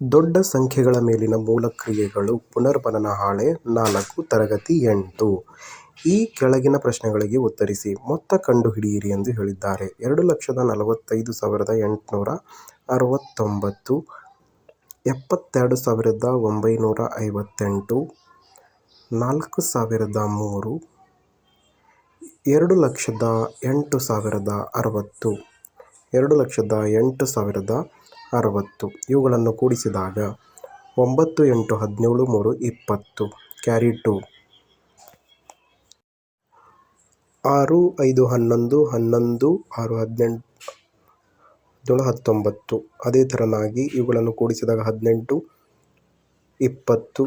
ದೊಡ್ಡ ಸಂಖ್ಯೆಗಳ ಮೇಲಿನ ಮೂಲಕ್ರಿಯೆಗಳು ಪುನರ್ಬನನ ಹಾಳೆ ನಾಲ್ಕು, ತರಗತಿ ಎಂಟು. ಈ ಕೆಳಗಿನ ಪ್ರಶ್ನೆಗಳಿಗೆ ಉತ್ತರಿಸಿ, ಮೊತ್ತ ಕಂಡುಹಿಡಿಯಿರಿ ಎಂದು ಹೇಳಿದ್ದಾರೆ. ಎರಡು ಲಕ್ಷದ ನಲವತ್ತೈದು ಸಾವಿರದ ಎಂಟುನೂರ ಅರವತ್ತೊಂಬತ್ತು, ಎಪ್ಪತ್ತೆರಡು ಸಾವಿರದ ಒಂಬೈನೂರ ಐವತ್ತೆಂಟು, ನಾಲ್ಕು ಸಾವಿರದ ಮೂರು, ಎರಡು ಲಕ್ಷದ ಎಂಟು ಸಾವಿರದ ಅರವತ್ತು, ಎರಡು ಲಕ್ಷದ ಎಂಟು ಸಾವಿರದ ಅರವತ್ತು. ಇವುಗಳನ್ನು ಕೂಡಿಸಿದಾಗ ಒಂಬತ್ತು ಎಂಟು ಹದಿನೇಳು ಮೂರು ಇಪ್ಪತ್ತು. Carry two. ಆರು ಐದು ಹನ್ನೊಂದು ಹನ್ನೊಂದು ಆರು ಹದಿನೆಂಟು ಹದಿನೇಳು ಹತ್ತೊಂಬತ್ತು. ಅದೇ ಥರನಾಗಿ ಇವುಗಳನ್ನು ಕೂಡಿಸಿದಾಗ ಹದಿನೆಂಟು, ಇಪ್ಪತ್ತು,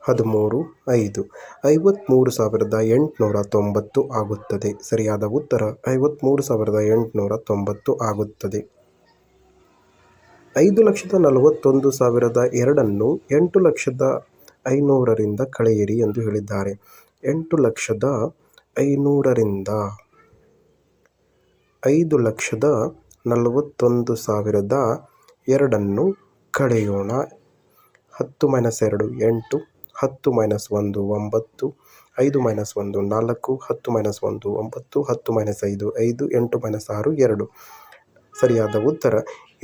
ಹದಿಮೂರು, ಐದು. ಐವತ್ತ್ಮೂರು ಸಾವಿರದ ಎಂಟುನೂರ ತೊಂಬತ್ತು ಆಗುತ್ತದೆ. ಸರಿಯಾದ ಉತ್ತರ ಐವತ್ತ್ಮೂರು ಸಾವಿರದ ಎಂಟುನೂರ ತೊಂಬತ್ತು ಆಗುತ್ತದೆ. ಐದು ಲಕ್ಷದ ನಲವತ್ತೊಂದು ಸಾವಿರದ ಎರಡನ್ನು ಎಂಟು ಲಕ್ಷದ ಐನೂರರಿಂದ ಕಳೆಯಿರಿ ಎಂದು ಹೇಳಿದ್ದಾರೆ. ಎಂಟು ಲಕ್ಷದ ಐನೂರರಿಂದ ಐದು ಲಕ್ಷದ ನಲವತ್ತೊಂದು ಸಾವಿರದ ಎರಡನ್ನು ಕಳೆಯೋಣ. ಹತ್ತು ಮೈನಸ್ ಎರಡು, ಎಂಟು, ಹತ್ತು ಮೈನಸ್ ಒಂದು, ಒಂಬತ್ತು, ಐದು ಮೈನಸ್ ಒಂದು, ನಾಲ್ಕು, ಹತ್ತು ಮೈನಸ್ ಒಂದು, ಒಂಬತ್ತು, ಹತ್ತು ಮೈನಸ್ ಐದು ಐದು, ಎಂಟು ಮೈನಸ್ ಆರು, ಎರಡು. ಸರಿಯಾದ ಉತ್ತರ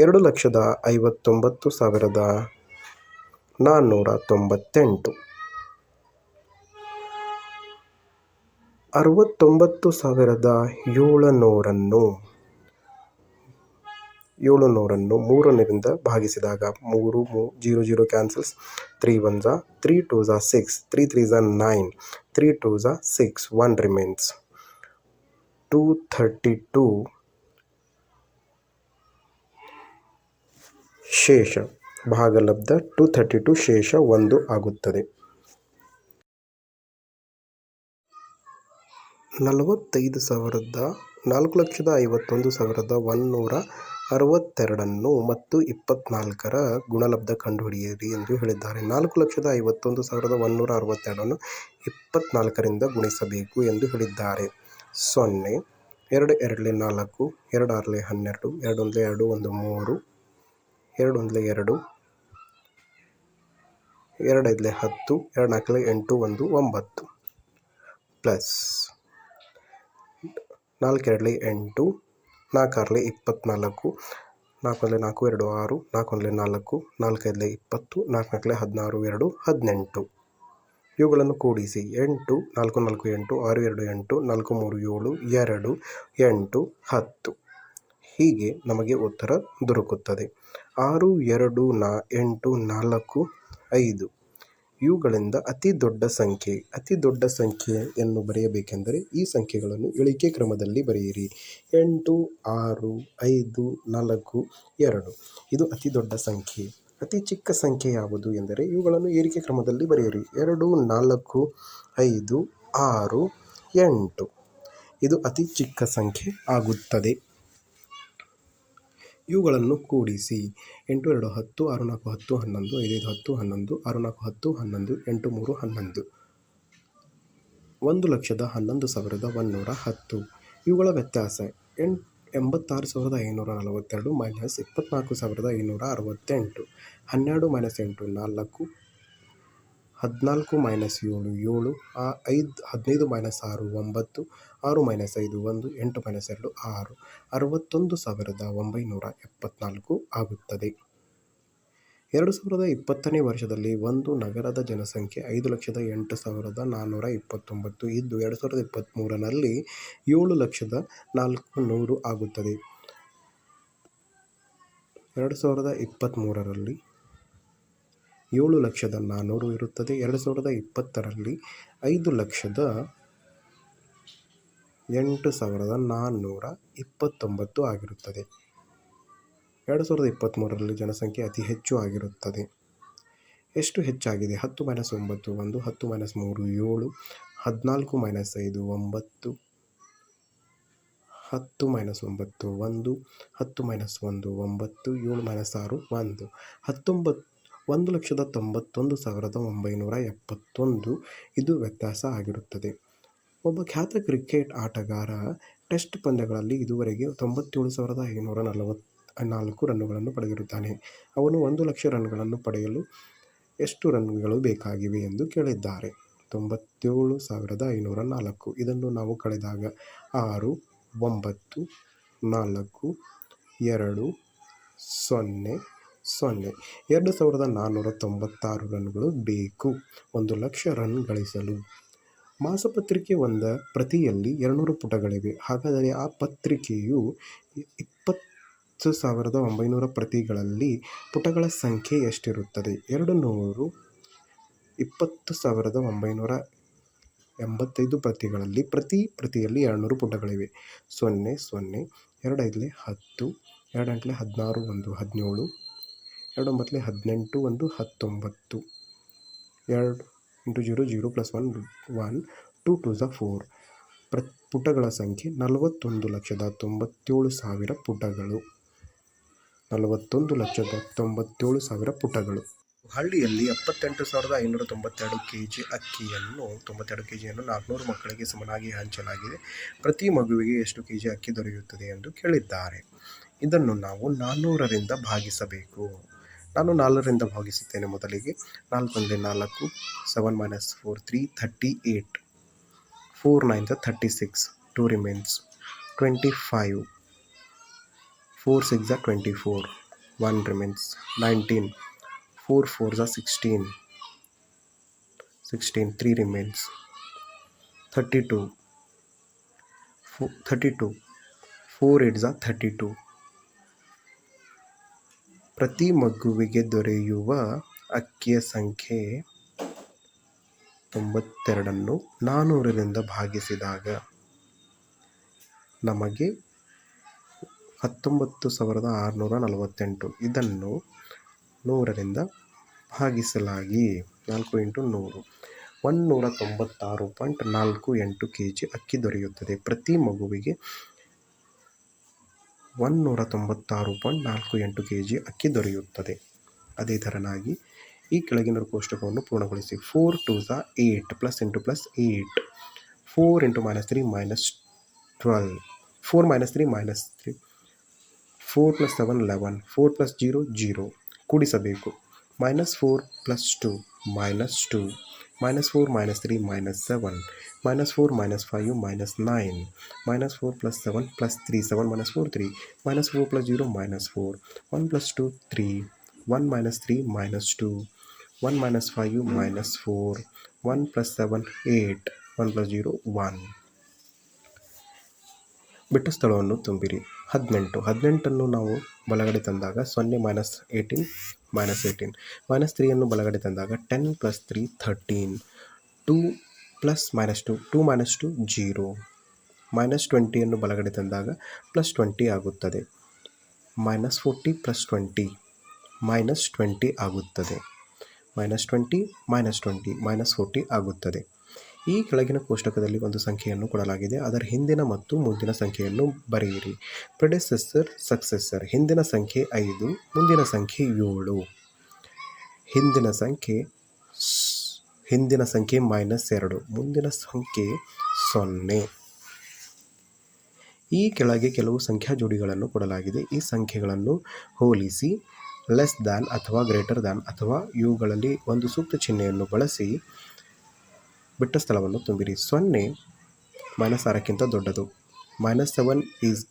ಎರಡು ಲಕ್ಷದ ಐವತ್ತೊಂಬತ್ತು ಸಾವಿರದ ನಾನ್ನೂರ ತೊಂಬತ್ತೆಂಟು. ಅರವತ್ತೊಂಬತ್ತು ಸಾವಿರದ ಏಳುನೂರನ್ನು ಏಳುನೂರನ್ನು ಮೂರರಿಂದ ಭಾಗಿಸಿದಾಗ ಮೂರು ಮೂ, zero zero cancels, three one Jha three two ಝಾ ಸಿಕ್ಸ್, ತ್ರೀ ತ್ರೀ ಝಾ nine, three two Jha six one remains. Two thirty two ಶೇಷ. ಭಾಗಲಬ್ಧ ಟು ಥರ್ಟಿ ಟು ಶೇಷ ಒಂದು ಆಗುತ್ತದೆ. ನಲವತ್ತೈದು ಸಾವಿರದ ನಾಲ್ಕು ಲಕ್ಷದ ಐವತ್ತೊಂದು ಸಾವಿರದ ಒನ್ನೂರ ಅರವತ್ತೆರಡನ್ನು ಮತ್ತು ಇಪ್ಪತ್ನಾಲ್ಕರ ಗುಣಲಬ್ಧ ಕಂಡುಹಿಡಿಯಿರಿ ಎಂದು ಹೇಳಿದ್ದಾರೆ. ನಾಲ್ಕು ಲಕ್ಷದ ಐವತ್ತೊಂದು ಸಾವಿರದ ಒನ್ನೂರ ಅರವತ್ತೆರಡನ್ನು ಇಪ್ಪತ್ನಾಲ್ಕರಿಂದ ಗುಣಿಸಬೇಕು ಎಂದು ಹೇಳಿದ್ದಾರೆ. ಸೊನ್ನೆ, ಎರಡು ಎರಡಲೆ ನಾಲ್ಕು, ಎರಡು ಆರಲೆ ಹನ್ನೆರಡು, ಎರಡು ಎರಡು, ಒಂದು, ಮೂರು ಎರಡು ಒಂದ್ಲೆ ಎರಡು ಎರಡು ಹತ್ತು, ಎರಡು ನಾಲ್ಕಲೆ ಎಂಟು ಒಂದು ಒಂಬತ್ತು ಪ್ಲಸ್ ನಾಲ್ಕೆರಡಲೆ ಎಂಟು, ನಾಲ್ಕಾರಲೆ ಇಪ್ಪತ್ತ್ನಾಲ್ಕು ನಾಲ್ಕು ಒಂದಲೆ ನಾಲ್ಕು ಎರಡು ಆರು ನಾಲ್ಕು ಒಂದಲೆ ನಾಲ್ಕು, ನಾಲ್ಕೈದಲೆ ಇಪ್ಪತ್ತು ನಾಲ್ಕು ನಾಲ್ಕಲೆ ಹದಿನಾರು, ಎರಡು ಹದಿನೆಂಟು. ಇವುಗಳನ್ನು ಕೂಡಿಸಿ ಎಂಟು, ನಾಲ್ಕು ನಾಲ್ಕು ಎಂಟು, ಆರು ಎರಡು ಎಂಟು, ನಾಲ್ಕು ಮೂರು ಏಳು, ಎರಡು ಎಂಟು, ಹತ್ತು. ಹೀಗೆ ನಮಗೆ ಉತ್ತರ ದೊರಕುತ್ತದೆ. ಆರು, ಎರಡು, ನಾ, ಎಂಟು, ನಾಲ್ಕು, ಐದು. ಇವುಗಳಿಂದ ಅತಿ ದೊಡ್ಡ ಸಂಖ್ಯೆ, ಅತಿ ದೊಡ್ಡ ಸಂಖ್ಯೆಯನ್ನು ಬರೆಯಬೇಕೆಂದರೆ ಈ ಸಂಖ್ಯೆಗಳನ್ನು ಇಳಿಕೆ ಕ್ರಮದಲ್ಲಿ ಬರೆಯಿರಿ. ಎಂಟು, ಆರು, ಐದು, ನಾಲ್ಕು, ಎರಡು. ಇದು ಅತಿ ದೊಡ್ಡ ಸಂಖ್ಯೆ. ಅತಿ ಚಿಕ್ಕ ಸಂಖ್ಯೆ ಯಾವುದು ಎಂದರೆ ಇವುಗಳನ್ನು ಏರಿಕೆ ಕ್ರಮದಲ್ಲಿ ಬರೆಯಿರಿ. ಎರಡು, ನಾಲ್ಕು, ಐದು, ಆರು, ಎಂಟು. ಇದು ಅತಿ ಚಿಕ್ಕ ಸಂಖ್ಯೆ ಆಗುತ್ತದೆ. ಇವುಗಳನ್ನು ಕೂಡಿಸಿ. ಎಂಟು, ಎರಡು, ಹತ್ತು, ಆರು, ನಾಲ್ಕು, ಹತ್ತು, ಹನ್ನೊಂದು ಐದೈದು ಹತ್ತು, ಹನ್ನೊಂದು, ಆರು, ನಾಲ್ಕು, ಹತ್ತು, ಹನ್ನೊಂದು, ಎಂಟು, ಮೂರು, ಹನ್ನೊಂದು. ಒಂದು ಲಕ್ಷದ ಹನ್ನೊಂದು ಸಾವಿರದ ಒಂದುನೂರ ಹತ್ತು. ಇವುಗಳ ವ್ಯತ್ಯಾಸ ಎಂಟು ಎಂಬತ್ತಾರು ಸಾವಿರದ ಐನೂರ ನಲವತ್ತೆರಡು ಮೈನಸ್ ಇಪ್ಪತ್ತ್ನಾಲ್ಕು ಸಾವಿರದ ಐನೂರ ಅರವತ್ತೆಂಟು. ಹನ್ನೆರಡು ಮೈನಸ್ ಎಂಟು, ನಾಲ್ಕು ಹದಿನಾಲ್ಕು ಮೈನಸ್ ಏಳು ಏಳು, ಆ ಐದು, ಹದಿನೈದು ಮೈನಸ್ ಆರು, ಒಂಬತ್ತು, ಆರು ಮೈನಸ್ ಐದು, ಒಂದು, ಎಂಟು ಮೈನಸ್ ಎರಡು, ಆರು, ಅರವತ್ತೊಂದು ಸಾವಿರದ ಒಂಬೈನೂರ ಎಪ್ಪತ್ತ್ನಾಲ್ಕು ಆಗುತ್ತದೆ. ಎರಡು ಸಾವಿರದ ಇಪ್ಪತ್ತನೇ ವರ್ಷದಲ್ಲಿ ಒಂದು ನಗರದ ಜನಸಂಖ್ಯೆ ಐದು ಲಕ್ಷದ ಎಂಟು ಸಾವಿರದ ನಾನ್ನೂರ ಇಪ್ಪತ್ತೊಂಬತ್ತು. ಇದ್ದು ಎರಡು ಸಾವಿರದ ಇಪ್ಪತ್ತ್ಮೂರರಲ್ಲಿ ಏಳು ಲಕ್ಷದ ನಾಲ್ಕು ನೂರು ಆಗುತ್ತದೆ. ಎರಡು ಸಾವಿರದ ಇಪ್ಪತ್ತ್ಮೂರರಲ್ಲಿ ಏಳು ಲಕ್ಷದ ನಾನ್ನೂರು ಇರುತ್ತದೆ. ಎರಡು ಸಾವಿರದ ಇಪ್ಪತ್ತರಲ್ಲಿ ಐದು ಲಕ್ಷದ ಎಂಟು ಸಾವಿರದ ನಾನ್ನೂರ ಇಪ್ಪತ್ತೊಂಬತ್ತು ಆಗಿರುತ್ತದೆ. ಎರಡು ಸಾವಿರದ ಇಪ್ಪತ್ತ್ಮೂರರಲ್ಲಿ ಜನಸಂಖ್ಯೆ ಅತಿ ಹೆಚ್ಚು ಆಗಿರುತ್ತದೆ. ಎಷ್ಟು ಹೆಚ್ಚಾಗಿದೆ? ಹತ್ತು ಮೈನಸ್ ಒಂಬತ್ತು, ಒಂದು, ಹತ್ತು ಮೈನಸ್ ಮೂರು, ಏಳು, ಹದಿನಾಲ್ಕು ಮೈನಸ್ ಐದು, ಒಂಬತ್ತು, ಹತ್ತು ಮೈನಸ್ ಒಂಬತ್ತು, ಒಂದು, ಹತ್ತು ಮೈನಸ್ ಒಂದು, ಒಂಬತ್ತು, ಏಳು ಮೈನಸ್ ಆರು, ಒಂದು. ಹತ್ತೊಂಬತ್ತು ಒಂದು ಲಕ್ಷದ ತೊಂಬತ್ತೊಂದು ಸಾವಿರದ ಒಂಬೈನೂರ ಎಪ್ಪತ್ತೊಂದು. ಇದು ವ್ಯತ್ಯಾಸ ಆಗಿರುತ್ತದೆ. ಒಬ್ಬ ಖ್ಯಾತ ಕ್ರಿಕೆಟ್ ಆಟಗಾರ ಟೆಸ್ಟ್ ಪಂದ್ಯಗಳಲ್ಲಿ ಇದುವರೆಗೆ ತೊಂಬತ್ತೇಳು ಸಾವಿರದ ಐನೂರ ನಲವತ್ತು ನಾಲ್ಕು ರನ್ನುಗಳನ್ನು ಪಡೆದಿರುತ್ತಾನೆ. ಅವನು ಒಂದು ಲಕ್ಷ ರನ್ಗಳನ್ನು ಪಡೆಯಲು ಎಷ್ಟು ರನ್ಗಳು ಬೇಕಾಗಿವೆ ಎಂದು ಕೇಳಿದ್ದಾರೆ. ತೊಂಬತ್ತೇಳು ಸಾವಿರದ ಐನೂರ ನಾಲ್ಕು. ಇದನ್ನು ನಾವು ಕಳೆದಾಗ ಆರು, ಒಂಬತ್ತು, ನಾಲ್ಕು, ಎರಡು, ಸೊನ್ನೆ ಸೊನ್ನೆ. ಎರಡು ಸಾವಿರದ ನಾನ್ನೂರ ತೊಂಬತ್ತಾರು ರನ್ಗಳು ಬೇಕು. ಒಂದು ಲಕ್ಷ ರನ್ ಗಳಿಸಲು. ಮಾಸಪತ್ರಿಕೆ ಒಂದ ಪ್ರತಿಯಲ್ಲಿ ಎರಡುನೂರು ಪುಟಗಳಿವೆ. ಹಾಗಾದರೆ ಆ ಪತ್ರಿಕೆಯು ಇಪ್ಪತ್ತು ಸಾವಿರದ ಒಂಬೈನೂರ ಪ್ರತಿಗಳಲ್ಲಿ ಪುಟಗಳ ಸಂಖ್ಯೆ ಎಷ್ಟಿರುತ್ತದೆ? ಎರಡು ನೂರು ಇಪ್ಪತ್ತು ಸಾವಿರದ ಒಂಬೈನೂರ ಎಂಬತ್ತೈದು ಪ್ರತಿಗಳಲ್ಲಿ ಪ್ರತಿ ಪ್ರತಿಯಲ್ಲಿ ಎರಡುನೂರು ಪುಟಗಳಿವೆ. ಸೊನ್ನೆ ಸೊನ್ನೆ, ಎರಡು ಐದಲೇ ಹತ್ತು, ಎರಡು ಎಂಟಲೇ ಹದಿನಾರು, ಒಂದು ಹದಿನೇಳು ಎರಡು ಒಂಬತ್ತಲೇ ಹದಿನೆಂಟು, ಒಂದು ಹತ್ತೊಂಬತ್ತು. ಎರಡು into zero zero plus one one, two two ಝ four. ಪ್ರ, ಪುಟಗಳ ಸಂಖ್ಯೆ ನಲವತ್ತೊಂದು ಲಕ್ಷದ ತೊಂಬತ್ತೇಳು ಸಾವಿರ ಪುಟಗಳು. ನಲವತ್ತೊಂದು ಲಕ್ಷದ ತೊಂಬತ್ತೇಳು ಸಾವಿರ ಪುಟಗಳು. ಹಳ್ಳಿಯಲ್ಲಿ ಎಪ್ಪತ್ತೆಂಟು ಸಾವಿರದ ಐನೂರ ತೊಂಬತ್ತೆರಡು ಕೆ ಜಿ ಅಕ್ಕಿಯನ್ನು, ತೊಂಬತ್ತೆರಡು ಕೆ ಜಿಯನ್ನು ನಾಲ್ಕುನೂರು ಮಕ್ಕಳಿಗೆ ಸಮನಾಗಿ ಹಂಚಲಾಗಿದೆ. ಪ್ರತಿ ಮಗುವಿಗೆ ಎಷ್ಟು ಕೆ ಜಿ ಅಕ್ಕಿ ದೊರೆಯುತ್ತದೆ ಎಂದು ಕೇಳಿದ್ದಾರೆ. ಇದನ್ನು ನಾವು ನಾನ್ನೂರರಿಂದ ಭಾಗಿಸಬೇಕು. ನಾನು ನಾಲ್ಕರಿಂದ ಭಾಗಿಸುತ್ತೇನೆ ಮೊದಲಿಗೆ. ನಾಲ್ಕೊಂದೇ ನಾಲ್ಕು seven minus four three thirty eight four nine the thirty six two remains twenty five four six twenty four one remains nineteen four four the sixteen sixteen three remains thirty two four thirty two four eight ಝ thirty two ಪ್ರತಿ ಮಗುವಿಗೆ ದೊರೆಯುವ ಅಕ್ಕಿಯ ಸಂಖ್ಯೆ ತೊಂಬತ್ತೆರಡನ್ನು ನಾನ್ನೂರರಿಂದ ಭಾಗಿಸಿದಾಗ ನಮಗೆ ಹತ್ತೊಂಬತ್ತು ಸಾವಿರದ ಆರುನೂರ ನಲವತ್ತೆಂಟು. ಇದನ್ನು ನೂರರಿಂದ ಭಾಗಿಸಲಾಗಿ ನಾಲ್ಕು ಇಂಟು ನೂರು. ಒಂದುನೂರ ತೊಂಬತ್ತಾರು ಪಾಯಿಂಟ್ ನಾಲ್ಕು ಎಂಟು ಕೆ ಜಿ ಅಕ್ಕಿ ದೊರೆಯುತ್ತದೆ. ಪ್ರತಿ ಮಗುವಿಗೆ ಒಂದುನೂರ ತೊಂಬತ್ತಾರು ಪಾಯಿಂಟ್ ನಾಲ್ಕು ಎಂಟು ಕೆ ಜಿ ಅಕ್ಕಿ ದೊರೆಯುತ್ತದೆ. ಅದೇ ಥರನಾಗಿ ಈ ಕೆಳಗಿನ ಕೋಷ್ಟಕವನ್ನು ಪೂರ್ಣಗೊಳಿಸಿ four two ಝ eight plus into plus eight four into minus three minus twelve four minus three minus three four plus seven eleven four plus zero zero ಕೂಡಿಸಬೇಕು. Minus four plus two minus two minus four minus three minus seven minus four minus five minus nine minus four plus seven plus three seven minus four three minus four plus zero minus four one plus two three one minus three minus two one minus five minus four one plus seven eight one plus zero one ಬಿಟ್ಟ ಸ್ಥಳವನ್ನು ತುಂಬಿರಿ. ಹದಿನೆಂಟು. ಹದಿನೆಂಟನ್ನು ನಾವು ಬಲಗಡೆ ತಂದಾಗ ಸೊನ್ನೆ minus eighteen minus eighteen minus ತ್ರೀಯನ್ನು ಬಲಗಡೆ ತಂದಾಗ ten plus three thirteen two plus minus two two minus two zero minus ಟ್ವೆಂಟಿಯನ್ನು ಬಲಗಡೆ ತಂದಾಗ ಪ್ಲಸ್ ಟ್ವೆಂಟಿ ಆಗುತ್ತದೆ. Minus forty plus twenty minus twenty ಆಗುತ್ತದೆ. Minus twenty minus twenty minus forty ಆಗುತ್ತದೆ. ಈ ಕೆಳಗಿನ ಕೋಷ್ಟಕದಲ್ಲಿ ಒಂದು ಸಂಖ್ಯೆಯನ್ನು ಕೊಡಲಾಗಿದೆ. ಅದರ ಹಿಂದಿನ ಮತ್ತು ಮುಂದಿನ ಸಂಖ್ಯೆಯನ್ನು ಬರೆಯಿರಿ. ಪ್ರೆಡೆಸೆಸರ್ ಸಕ್ಸೆಸರ್ ಹಿಂದಿನ ಸಂಖ್ಯೆ ಐದು, ಮುಂದಿನ ಸಂಖ್ಯೆ ಏಳು. ಹಿಂದಿನ ಸಂಖ್ಯೆ ಹಿಂದಿನ ಸಂಖ್ಯೆ ಮೈನಸ್ ಎರಡು, ಮುಂದಿನ ಸಂಖ್ಯೆ ಸೊನ್ನೆ. ಈ ಕೆಳಗೆ ಕೆಲವು ಸಂಖ್ಯಾ ಜೋಡಿಗಳನ್ನು ಕೊಡಲಾಗಿದೆ. ಈ ಸಂಖ್ಯೆಗಳನ್ನು ಹೋಲಿಸಿ ಲೆಸ್ ದ್ಯಾನ್ ಅಥವಾ ಗ್ರೇಟರ್ ದ್ಯಾನ್ ಅಥವಾ ಇವುಗಳಲ್ಲಿ ಒಂದು ಸೂಕ್ತ ಚಿಹ್ನೆಯನ್ನು ಬಳಸಿ ಬಿಟ್ಟ ಸ್ಥಳವನ್ನು ತುಂಬಿರಿ. ಸೊನ್ನೆ ಮೈನಸ್ ಆರಕ್ಕಿಂತ ದೊಡ್ಡದು. Minus seven is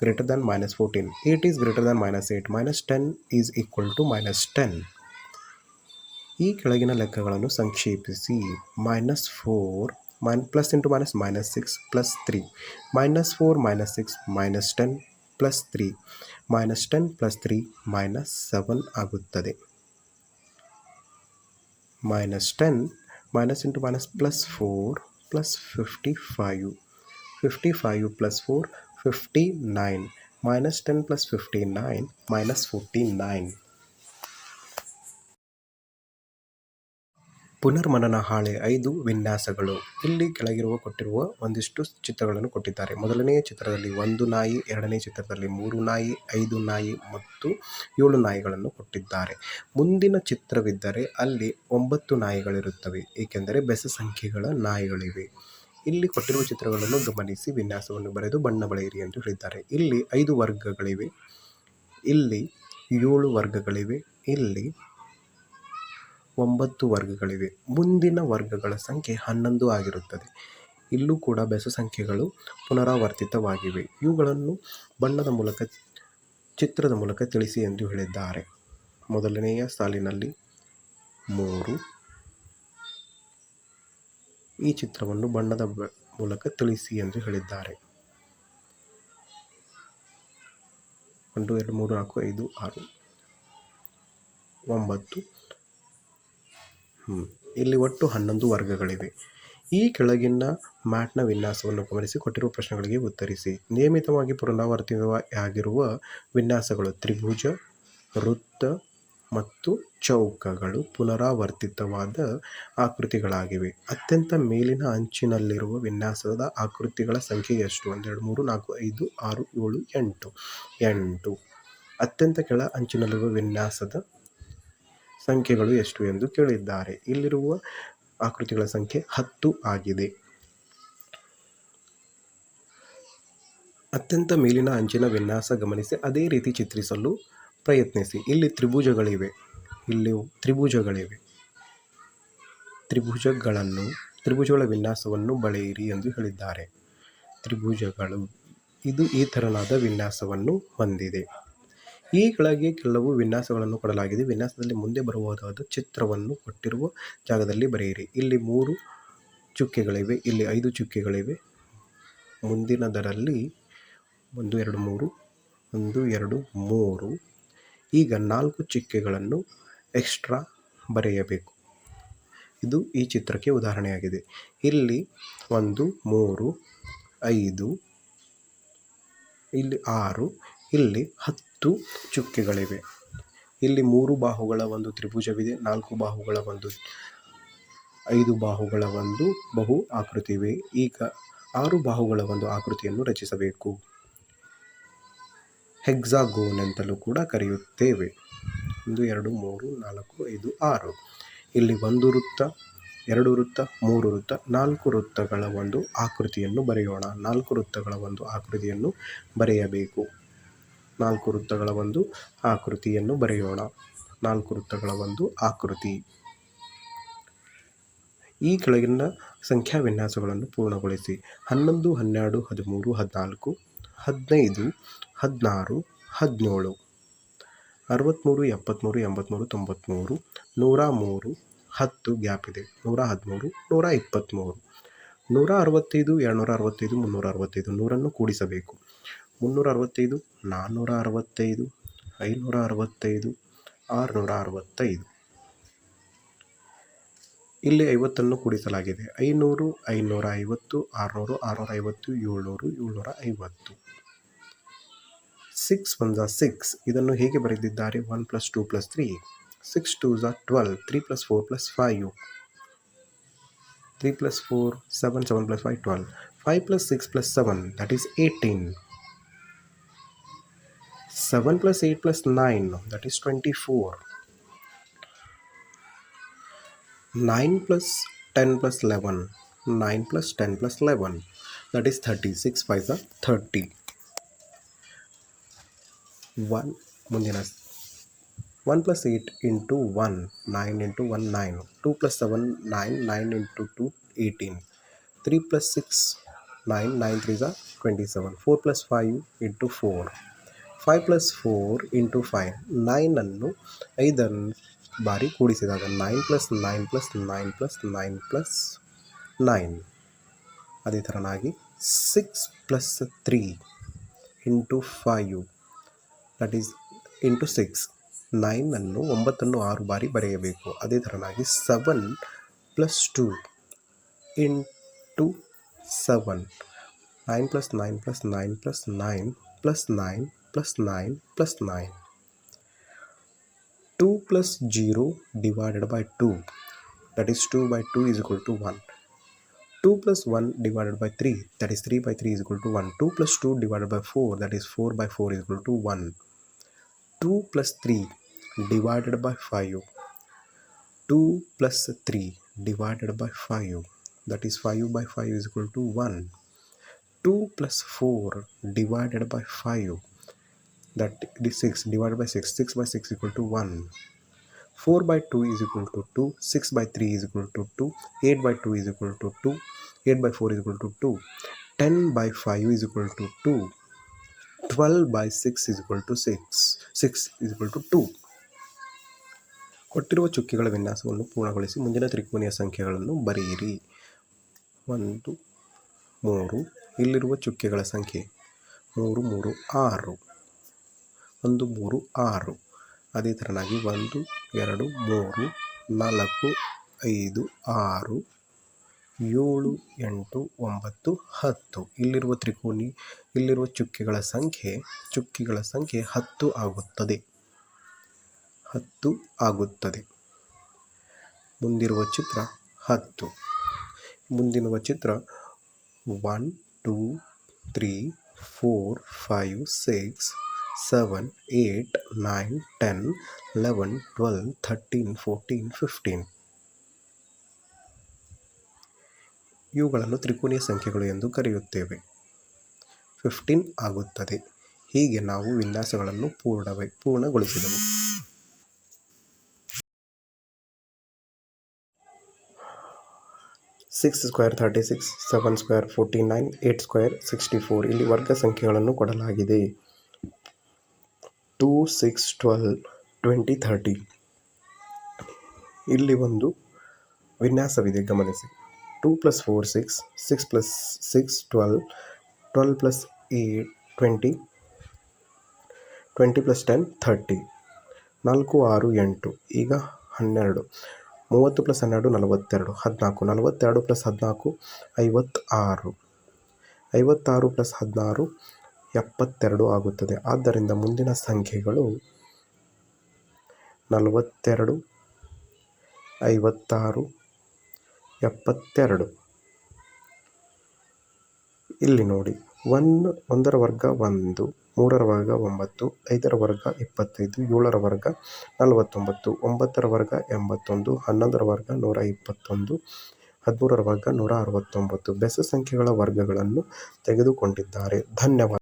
greater than minus fourteen eight is greater than minus eight minus ten is equal to minus ten ಈ ಕೆಳಗಿನ ಲೆಕ್ಕಗಳನ್ನು ಸಂಕ್ಷೇಪಿಸಿ. Minus four minus plus into minus minus six plus three. Minus four minus six minus ten plus three. Minus ten plus three minus seven ಆಗುತ್ತದೆ. Minus ten minus into minus plus four plus fifty five. Fifty five plus four fifty nine. Minus ten plus fifty nine minus forty nine. ಪುನರ್ಮನನ ಹಾಳೆ ಐದು ವಿನ್ಯಾಸಗಳು. ಇಲ್ಲಿ ಕೆಳಗಿರುವ ಕೊಟ್ಟಿರುವ ಒಂದಿಷ್ಟು ಚಿತ್ರಗಳನ್ನು ಕೊಟ್ಟಿದ್ದಾರೆ. ಮೊದಲನೆಯ ಚಿತ್ರದಲ್ಲಿ ಒಂದು ನಾಯಿ, ಎರಡನೇ ಚಿತ್ರದಲ್ಲಿ ಮೂರು ನಾಯಿ, ಐದು ನಾಯಿ ಮತ್ತು ಏಳು ನಾಯಿಗಳನ್ನು ಕೊಟ್ಟಿದ್ದಾರೆ. ಮುಂದಿನ ಚಿತ್ರವಿದ್ದರೆ ಅಲ್ಲಿ ಒಂಬತ್ತು ನಾಯಿಗಳಿರುತ್ತವೆ, ಏಕೆಂದರೆ ಬೆಸ ಸಂಖ್ಯೆಗಳ ನಾಯಿಗಳಿವೆ. ಇಲ್ಲಿ ಕೊಟ್ಟಿರುವ ಚಿತ್ರಗಳನ್ನು ಗಮನಿಸಿ, ವಿನ್ಯಾಸವನ್ನು ಬರೆದು ಬಣ್ಣ ಬಳೆಯಿರಿ ಎಂದು ಹೇಳಿದ್ದಾರೆ. ಇಲ್ಲಿ ಐದು ವರ್ಗಗಳಿವೆ. ಇಲ್ಲಿ ಏಳು ವರ್ಗಗಳಿವೆ. ಇಲ್ಲಿ ಒಂಬತ್ತು ವರ್ಗಗಳಿವೆ. ಮುಂದಿನ ವರ್ಗಗಳ ಸಂಖ್ಯೆ ಹನ್ನೊಂದು ಆಗಿರುತ್ತದೆ. ಇಲ್ಲೂ ಕೂಡ ಬೆಸ ಸಂಖ್ಯೆಗಳು ಪುನರಾವರ್ತಿತವಾಗಿವೆ. ಇವುಗಳನ್ನು ಬಣ್ಣದ ಮೂಲಕ, ಚಿತ್ರದ ಮೂಲಕ ತಿಳಿಸಿ ಎಂದು ಹೇಳಿದ್ದಾರೆ. ಮೊದಲನೆಯ ಸಾಲಿನಲ್ಲಿ ಮೂರು. ಈ ಚಿತ್ರವನ್ನು ಬಣ್ಣದ ಮೂಲಕ ತಿಳಿಸಿ ಎಂದು ಹೇಳಿದ್ದಾರೆ. ಒಂದು, ಎರಡು, ಮೂರು, ನಾಲ್ಕು, ಐದು, ಆರು, ಒಂಬತ್ತು. ಇಲ್ಲಿ ಒಟ್ಟು ಹನ್ನೊಂದು ವರ್ಗಗಳಿವೆ. ಈ ಕೆಳಗಿನ ಮ್ಯಾಟ್ನ ವಿನ್ಯಾಸವನ್ನು ಗಮನಿಸಿ, ಕೊಟ್ಟಿರುವ ಪ್ರಶ್ನೆಗಳಿಗೆ ಉತ್ತರಿಸಿ. ನಿಯಮಿತವಾಗಿ ಪುನರಾವರ್ತಿತವಾಗಿರುವ ವಿನ್ಯಾಸಗಳು ತ್ರಿಭುಜ, ವೃತ್ತ ಮತ್ತು ಚೌಕಗಳು ಪುನರಾವರ್ತಿತವಾದ ಆಕೃತಿಗಳಾಗಿವೆ. ಅತ್ಯಂತ ಮೇಲಿನ ಅಂಚಿನಲ್ಲಿರುವ ವಿನ್ಯಾಸದ ಆಕೃತಿಗಳ ಸಂಖ್ಯೆ ಎಷ್ಟು? ಒಂದೆರಡು, ಮೂರು, ನಾಲ್ಕು, ಐದು, ಆರು, ಏಳು, ಎಂಟು. ಎಂಟು. ಅತ್ಯಂತ ಕೆಳ ಅಂಚಿನಲ್ಲಿರುವ ವಿನ್ಯಾಸದ ಸಂಖ್ಯೆಗಳು ಎಷ್ಟು ಎಂದು ಕೇಳಿದ್ದಾರೆ. ಇಲ್ಲಿರುವ ಆಕೃತಿಗಳ ಸಂಖ್ಯೆ ಹತ್ತು ಆಗಿದೆ. ಅತ್ಯಂತ ಮೇಲಿನ ಅಂಚಿನ ವಿನ್ಯಾಸ ಗಮನಿಸಿ, ಅದೇ ರೀತಿ ಚಿತ್ರಿಸಲು ಪ್ರಯತ್ನಿಸಿ. ಇಲ್ಲಿ ತ್ರಿಭುಜಗಳಿವೆ. ಇಲ್ಲಿ ತ್ರಿಭುಜಗಳಿವೆ. ತ್ರಿಭುಜಗಳನ್ನು, ತ್ರಿಭುಜಗಳ ವಿನ್ಯಾಸವನ್ನು ಬಳೆಯಿರಿ ಎಂದು ಹೇಳಿದ್ದಾರೆ. ತ್ರಿಭುಜಗಳು, ಇದು ಈ ತರನಾದ ವಿನ್ಯಾಸವನ್ನು ಹೊಂದಿದೆ. ಈ ಕೆಳಗೆ ಕೆಲವು ವಿನ್ಯಾಸಗಳನ್ನು ಕೊಡಲಾಗಿದೆ. ವಿನ್ಯಾಸದಲ್ಲಿ ಮುಂದೆ ಬರಬಹುದಾದ ಚಿತ್ರವನ್ನು ಕೊಟ್ಟಿರುವ ಜಾಗದಲ್ಲಿ ಬರೆಯಿರಿ. ಇಲ್ಲಿ ಮೂರು ಚುಕ್ಕೆಗಳಿವೆ, ಇಲ್ಲಿ ಐದು ಚುಕ್ಕೆಗಳಿವೆ. ಮುಂದಿನದರಲ್ಲಿ ಒಂದು, ಎರಡು, ಮೂರು, ಒಂದು, ಎರಡು, ಮೂರು. ಈಗ ನಾಲ್ಕು ಚುಕ್ಕೆಗಳನ್ನು ಎಕ್ಸ್ಟ್ರಾ ಬರೆಯಬೇಕು. ಇದು ಈ ಚಿತ್ರಕ್ಕೆ ಉದಾಹರಣೆಯಾಗಿದೆ. ಇಲ್ಲಿ ಒಂದು, ಮೂರು, ಐದು, ಇಲ್ಲಿ ಆರು, ಇಲ್ಲಿ ಹತ್ತು ಚುಕ್ಕೆಗಳಿವೆ. ಇಲ್ಲಿ ಮೂರು ಬಾಹುಗಳ ಒಂದು ತ್ರಿಭುಜವಿದೆ, ನಾಲ್ಕು ಬಾಹುಗಳ ಒಂದು, ಐದು ಬಾಹುಗಳ ಒಂದು ಬಹು ಆಕೃತಿ ಇವೆ ಈಗ ಆರು ಬಾಹುಗಳ ಒಂದು ಆಕೃತಿಯನ್ನು ರಚಿಸಬೇಕು. ಹೆಕ್ಸಾಗೋನ್ ಅಂತಲೂ ಕೂಡ ಕರೆಯುತ್ತೇವೆ. ಒಂದು, ಎರಡು, ಮೂರು, ನಾಲ್ಕು, ಐದು, ಆರು. ಇಲ್ಲಿ ಒಂದು ವೃತ್ತ, ಎರಡು ವೃತ್ತ, ಮೂರು ವೃತ್ತ, ನಾಲ್ಕು ವೃತ್ತಗಳ ಒಂದು ಆಕೃತಿಯನ್ನು ಬರೆಯೋಣ. ನಾಲ್ಕು ವೃತ್ತಗಳ ಒಂದು ಆಕೃತಿಯನ್ನು ಬರೆಯಬೇಕು. ನಾಲ್ಕು ವೃತ್ತಗಳ ಒಂದು ಆಕೃತಿಯನ್ನು ಬರೆಯೋಣ. ನಾಲ್ಕು ವೃತ್ತಗಳ ಒಂದು ಆಕೃತಿ. ಈ ಕೆಳಗಿನ ಸಂಖ್ಯಾ ವಿನ್ಯಾಸಗಳನ್ನು ಪೂರ್ಣಗೊಳಿಸಿ. ಹನ್ನೊಂದು, ಹನ್ನೆರಡು, ಹದಿಮೂರು, ಹದಿನಾಲ್ಕು, ಹದಿನೈದು, ಹದಿನಾರು, ಹದಿನೇಳು ಅರವತ್ತ್ಮೂರು ಎಪ್ಪತ್ತ್ಮೂರು ಎಂಬತ್ತ್ಮೂರು ತೊಂಬತ್ತ್ಮೂರು ನೂರ ಮೂರು, ಹತ್ತು ಗ್ಯಾಪ್ ಇದೆ. ನೂರ ಹದಿಮೂರು, ನೂರ ಇಪ್ಪತ್ತ್ಮೂರು ನೂರ ಅರವತ್ತೈದು, ಎರಡುನೂರ ಅರವತ್ತೈದು, ಮುನ್ನೂರ ಅರವತ್ತೈದು, ನೂರನ್ನು ಕೂಡಿಸಬೇಕು. ಮುನ್ನೂರ ಅರವತ್ತೈದು ನಾನ್ನೂರ ಅರವತ್ತೈದು ಐನೂರ ಅರವತ್ತೈದು ಆರುನೂರ ಅರವತ್ತೈದು ಇಲ್ಲಿ ಐವತ್ತನ್ನು ಕೂಡಿಸಲಾಗಿದೆ. ಐನೂರು ಐನೂರ ಐವತ್ತು ಆರುನೂರು ಆರುನೂರ ಐವತ್ತು ಏಳ್ನೂರು ಏಳ್ನೂರ ಐವತ್ತು ಸಿಕ್ಸ್ ಒನ್ ಝಾ ಸಿಕ್ಸ್ ಇದನ್ನು ಹೇಗೆ ಬರೆದಿದ್ದಾರೆ? One plus two plus three six two Jha twelve three plus four plus five three plus four seven seven plus five twelve five plus six plus seven that is eighteen seven plus eight plus nine that is twenty four nine plus ten plus eleven nine plus ten plus eleven that is thirty six five the thirty one ಮುಂದಿನ one plus eight into one nine into one nine two plus seven nine nine into two eighteen three plus six nine nine three the twenty seven four plus five into four five plus four into five ನೈನನ್ನು ಐದನ್ನು ಬಾರಿ ಕೂಡಿಸಿದಾಗ nine plus nine plus nine plus nine plus nine ಅದೇ ಥರನಾಗಿ six plus three into five that is into six ನೈನನ್ನು ಒಂಬತ್ತನ್ನು ಆರು ಬಾರಿ ಬರೆಯಬೇಕು. ಅದೇ ಥರನಾಗಿ seven plus two into seven nine plus nine plus nine plus nine plus nine plus 9 plus 9. 2 plus 0 divided by 2 that is 2 by 2 is equal to 1. 2 plus 1 divided by 3 that is 3 by 3 is equal to 1. 2 plus 2 divided by 4 that is 4 by 4 is equal to 1. 2 plus 3 divided by 5. 2 plus 3 divided by 5 that is 5 by 5 is equal to 1. 2 plus 4 divided by 5 that is 6 divided by 6 6 by 6 equal to 1 4 by 2 is equal to 2 6 by 3 is equal to 2 8 by 2 is equal to 2 8 by 4 is equal to 2 10 by 5 is equal to 2 12 by 6 is equal to 6 6 is equal to 2 ಕೊಟ್ಟಿರುವ ಚುಕ್ಕೆಗಳ ವಿನ್ಯಾಸವನ್ನು ಪೂರ್ಣಗೊಳಿಸಿ ಮುಂದಿನ ತ್ರಿಕೋನೀಯ ಸಂಖ್ಯೆಗಳನ್ನು ಬರೆಯಿರಿ ಒಂದು ಮೂರು ಇಲ್ಲಿರುವ ಚುಕ್ಕೆಗಳ ಸಂಖ್ಯೆ ಮೂರು ಮೂರು ಆರು ಒಂದು, ಮೂರು, ಆರು. ಅದೇ ಥರನಾಗಿ ಒಂದು, ಎರಡು, ಮೂರು, ನಾಲ್ಕು, ಐದು, ಆರು, ಏಳು, ಎಂಟು, ಒಂಬತ್ತು, ಹತ್ತು. ಇಲ್ಲಿರುವ ತ್ರಿಕೋನಿ ಇಲ್ಲಿರುವ ಚುಕ್ಕೆಗಳ ಸಂಖ್ಯೆ ಚುಕ್ಕೆಗಳ ಸಂಖ್ಯೆ ಹತ್ತು ಆಗುತ್ತದೆ. ಹತ್ತು ಆಗುತ್ತದೆ. ಮುಂದಿರುವ ಚಿತ್ರ ಹತ್ತು. ಮುಂದಿರುವ ಚಿತ್ರ one two three four five six seven eight nine ten eleven twelve thirteen fourteen fifteen ಇವುಗಳನ್ನು ತ್ರಿಕೋನೀಯ ಸಂಖ್ಯೆಗಳು ಎಂದು ಕರೆಯುತ್ತೇವೆ. ಫಿಫ್ಟೀನ್ ಆಗುತ್ತದೆ. ಹೀಗೆ ನಾವು ವಿನ್ಯಾಸಗಳನ್ನು ಪೂರ್ಣವೇ, ಪೂರ್ಣಗೊಳಿಸಿದೆವು. Six square thirty six seven square forty nine eight square sixty four ಇಲ್ಲಿ ವರ್ಗ ಸಂಖ್ಯೆಗಳನ್ನು ಕೊಡಲಾಗಿದೆ. Two six twelve twenty thirty ಇಲ್ಲಿ ಒಂದು ವಿನ್ಯಾಸವಿದೆ, ಗಮನಿಸಿ. Two plus four six six plus six twelve twelve plus eight twenty twenty plus ten thirty ನಾಲ್ಕು, ಆರು, ಎಂಟು, ಈಗ ಹನ್ನೆರಡು. ಮೂವತ್ತು ಪ್ಲಸ್ ಹನ್ನೆರಡು, ನಲವತ್ತೆರಡು. ಹದಿನಾಲ್ಕು, ನಲವತ್ತೆರಡು ಪ್ಲಸ್ ಹದಿನಾಲ್ಕು, ಐವತ್ತಾರು. ಐವತ್ತಾರು ಪ್ಲಸ್ ಹದಿನಾರು ಎಪ್ಪತ್ತೆರಡು ಆಗುತ್ತದೆ. ಆದ್ದರಿಂದ ಮುಂದಿನ ಸಂಖ್ಯೆಗಳು ನಲವತ್ತೆರಡು, ಐವತ್ತಾರು, ಎಪ್ಪತ್ತೆರಡು. ಇಲ್ಲಿ ನೋಡಿ, ಒನ್, ಒಂದರ ವರ್ಗ ಒಂದು, ಮೂರರ ವರ್ಗ ಒಂಬತ್ತು, ಐದರ ವರ್ಗ ಇಪ್ಪತ್ತೈದು, ಏಳರ ವರ್ಗ ನಲವತ್ತೊಂಬತ್ತು, ಒಂಬತ್ತರ ವರ್ಗ ಎಂಬತ್ತೊಂದು, ಹನ್ನೊಂದರ ವರ್ಗ ನೂರ ಇಪ್ಪತ್ತೊಂದು, ಹದಿಮೂರರ ವರ್ಗ ನೂರ ಅರವತ್ತೊಂಬತ್ತು. ಬೆಸ ಸಂಖ್ಯೆಗಳ ವರ್ಗಗಳನ್ನು ತೆಗೆದುಕೊಂಡಿದ್ದಾರೆ. ಧನ್ಯವಾದ.